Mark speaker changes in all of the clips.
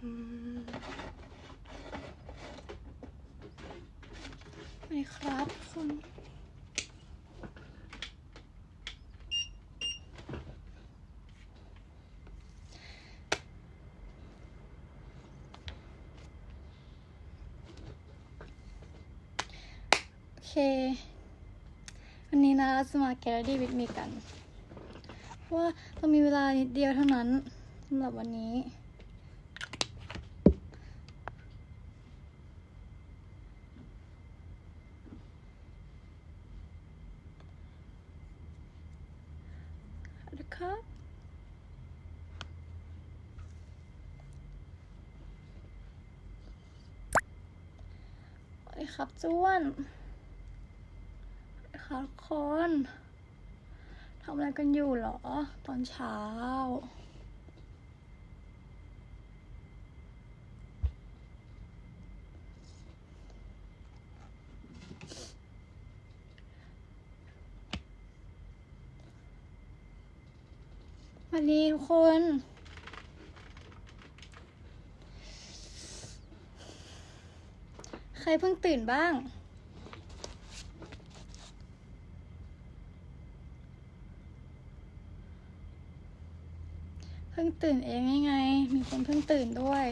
Speaker 1: ไม่ครับคุณโอเควันนี้นะเราจะมาแกลลี่วิดมีกัน เพราะว่าเรามีเวลานิดเดียวเท่านั้นสำหรับวันนี้ นะครับสวัสดีครับจ้วนสวัสดีครับทุกคนทำอะไรกันอยู่เหรอ ตอนเช้า สวัสดีทุกคน ใครเพิ่งตื่นบ้าง เพิ่งตื่นเองไง มีคนเพิ่งตื่นด้วย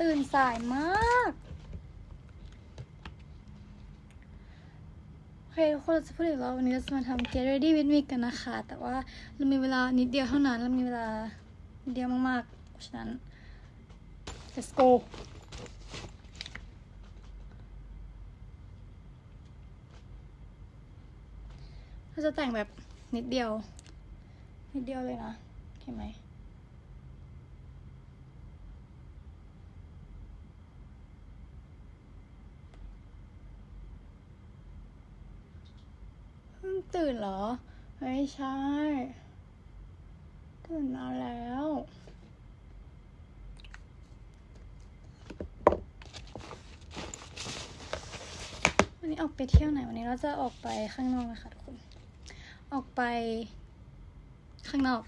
Speaker 1: ตื่นสายมาก โอเคทุกคนเราจะพูดอีกแล้ววันนี้เราจะมาทำ Get Ready with me กันนะคะ แต่ว่าเรามีเวลานิดเดียวเท่านั้น เรามีเวลานิดเดียวมากๆ เพราะฉะนั้น let's go เราจะแต่งแบบนิดเดียว นิดเดียวเลยนะ เห็นไหม ตื่นเหรอ ไม่ใช่ ตื่นนานแล้ว วันนี้ออกไปเที่ยวไหน วันนี้เราจะออกไปข้างนอกนะคะทุกคน ออกไปข้างนอก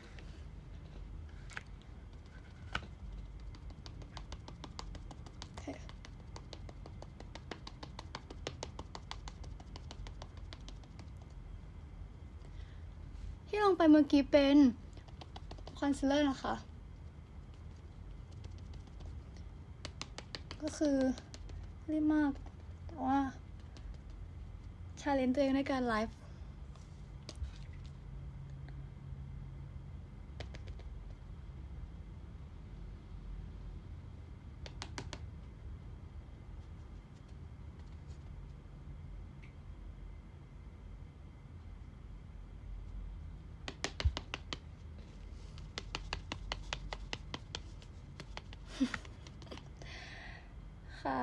Speaker 1: ที่ลงไปเมื่อกี้เป็นคอนซีลเลอร์นะคะ ก็คือรีบมาก แต่ว่า ชาเลนจ์ตัวเองในการไลฟ์ ค่ะ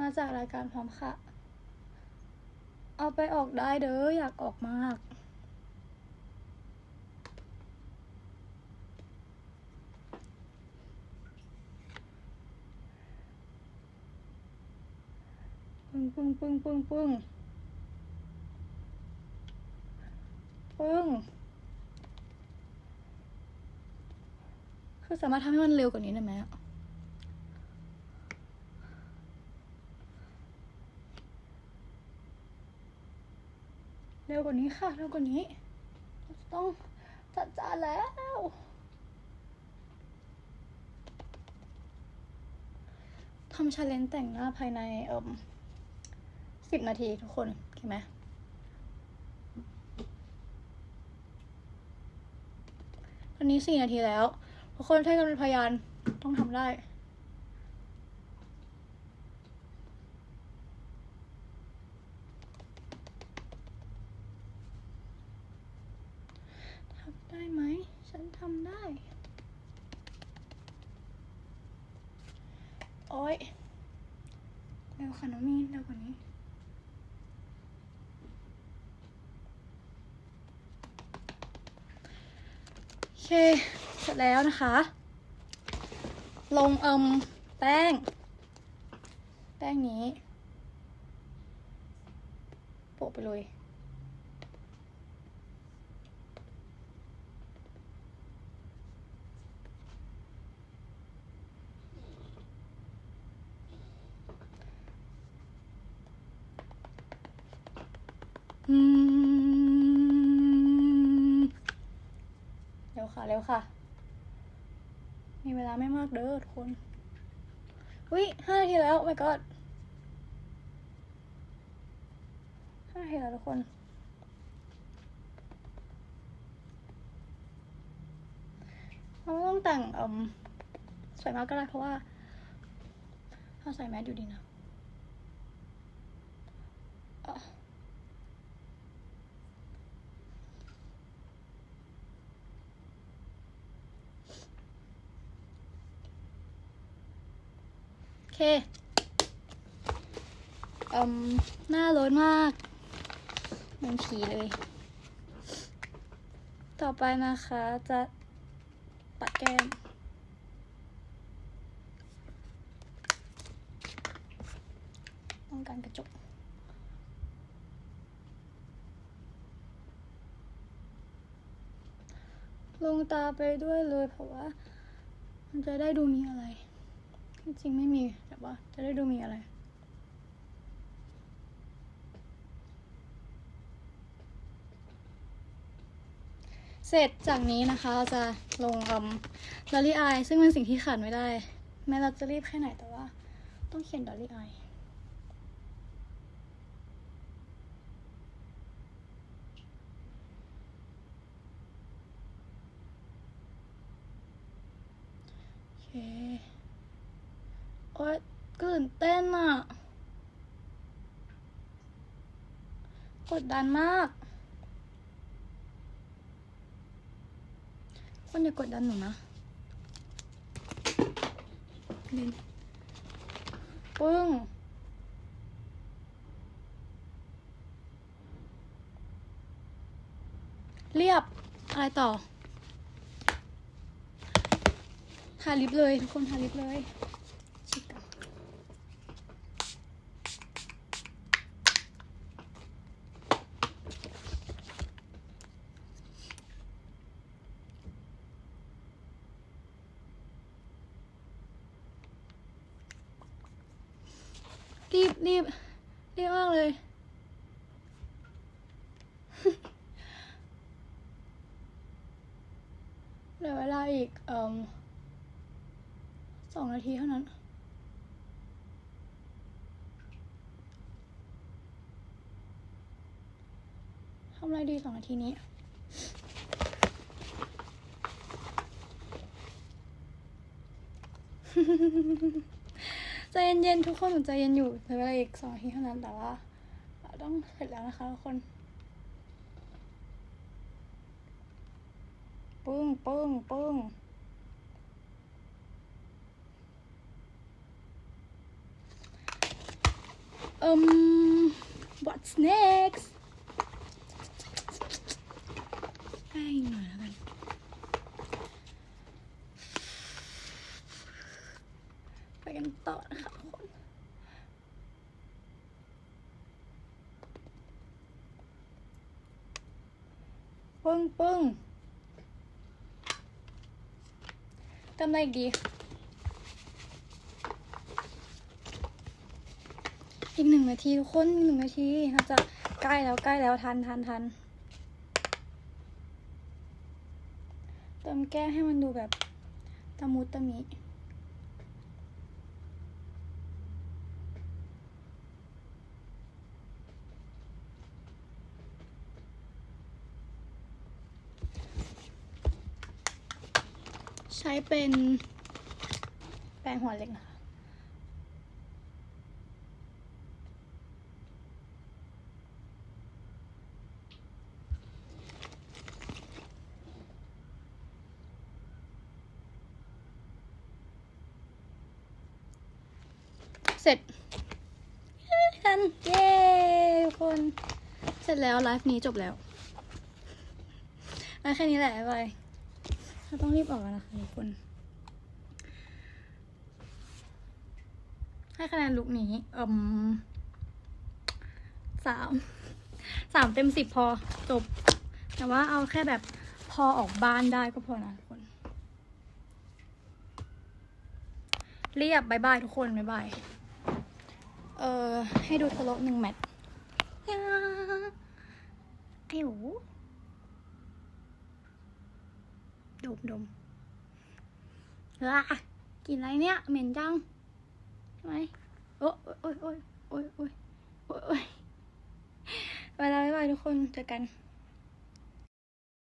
Speaker 1: มาจากรายการพร้อมค่ะ เอาไปออกได้เด้ออยากออกมาก ปึ้งปึ้งปึ้งปึ้งปึ้งปึ้งคือสามารถทำให้มันเร็วกว่านี้ได้ไหม เร็วกว่านี้ค่ะ เร็วกว่านี้ ต้องจัดจานแล้ว ทำชาเลนจ์แต่งหน้าภายในเอ่มสิบนาทีทุกคนโอเคไหมตอนนี้สี่นาทีแล้วทุกคนให้กันเป็นพยานต้องทำได้ ทำ ได้ไหม ฉันทำได้ โอ๊ยเร็วค่ะน้องมีนเร็วกว่านี้โอเค เสร็จแล้วนะคะ ลงเอิมแป้ง แป้งนี้โปะไปเลย ร็วค่ะ มีเวลาไม่มากเด้อทุกคนวิห้านาทีแล้ว my god ห้านาทีแล้วทุกคนเราไม่ต้องแต่งเอ่มสวยมากก็ได้เพราะว่าเราใส่แมสอยู่ดีนะโอ เคอ่มหน้าโล้นมากเหมือนผีเลย ต่อไปนะคะจะปัดแก้มต้องการกระจกลงตาไปด้วยเลยเพราะว่า มันจะได้ดูมีอะไร จริงไม่มีแต่ว่าจะได้ดูมีอะไร เสร็จจากนี้นะคะเราจะลงเอ่มดอลลี่อายซึ่งเป็นสิ่งที่ขาดไม่ได้ แม้เราจะรีบแค่ไหนแต่ว่า ต้องเขียนดอลลี่อายโอเค โอ๊ยตื่นเต้นอะกดดันมาก คนอย่ากดดันหนูนะดินปึ้ง เรียบ อะไรต่อ ทาลิปเลย ทุกคนทาลิปเลย รีบรีบรีบมากเลย เหลือเวลาอีกอสองนาทีเท่านั้น ทำอะไรดีสองนาทีนี้ เย็นๆทุกคนหนูใจเย็นอยู่เหลือเวลาอีกสองนาทีเท่านั้นแต่ว่าต้องเสร็จแล้วนะคะทุกคน ปึ้งปึ้งปึ้งเอืม what's next ใกล้หน่อยแล้วกันไปกันต่อนะคะทุกคนปึ้ งปึ้งทำอะไรอีกดี อีกหนึ่งนาทีทุกคนอีกหนึ่งนาทีเราจะใกล้แล้วใกล้แล้วทันทันทันเติมแก้ให้มันดูแบบตะมุตะมิ ใช้เป็นแปรงหัวเล็กนะคะเสร็จกันเย้ทุกคน เสร็จแล้วไลฟ์นี้จบแล้วแค่นี้แหละบาย เราต้องรีบออกนะคะทุกคน ให้คะแนนลุกนี้อืมสามสามเต็มสิบพอจบ แต่ว่าเอาแค่แบบพอออกบ้านได้ก็พอนะทุกคน เรียบบายบายทุกคนบายบาย เออให้ดูทะลุหนึ่งแมตช์ยาไอ้หู ดมดมเฮ้ยกินอะไรเนี่ย เหม็นจังใช่ไหมโอ้โอ้ยโอ้ยโอ้ยโอ้ยโอ้ยโอ้ยไปแล้วบ๊ายบายทุกคนเจอกัน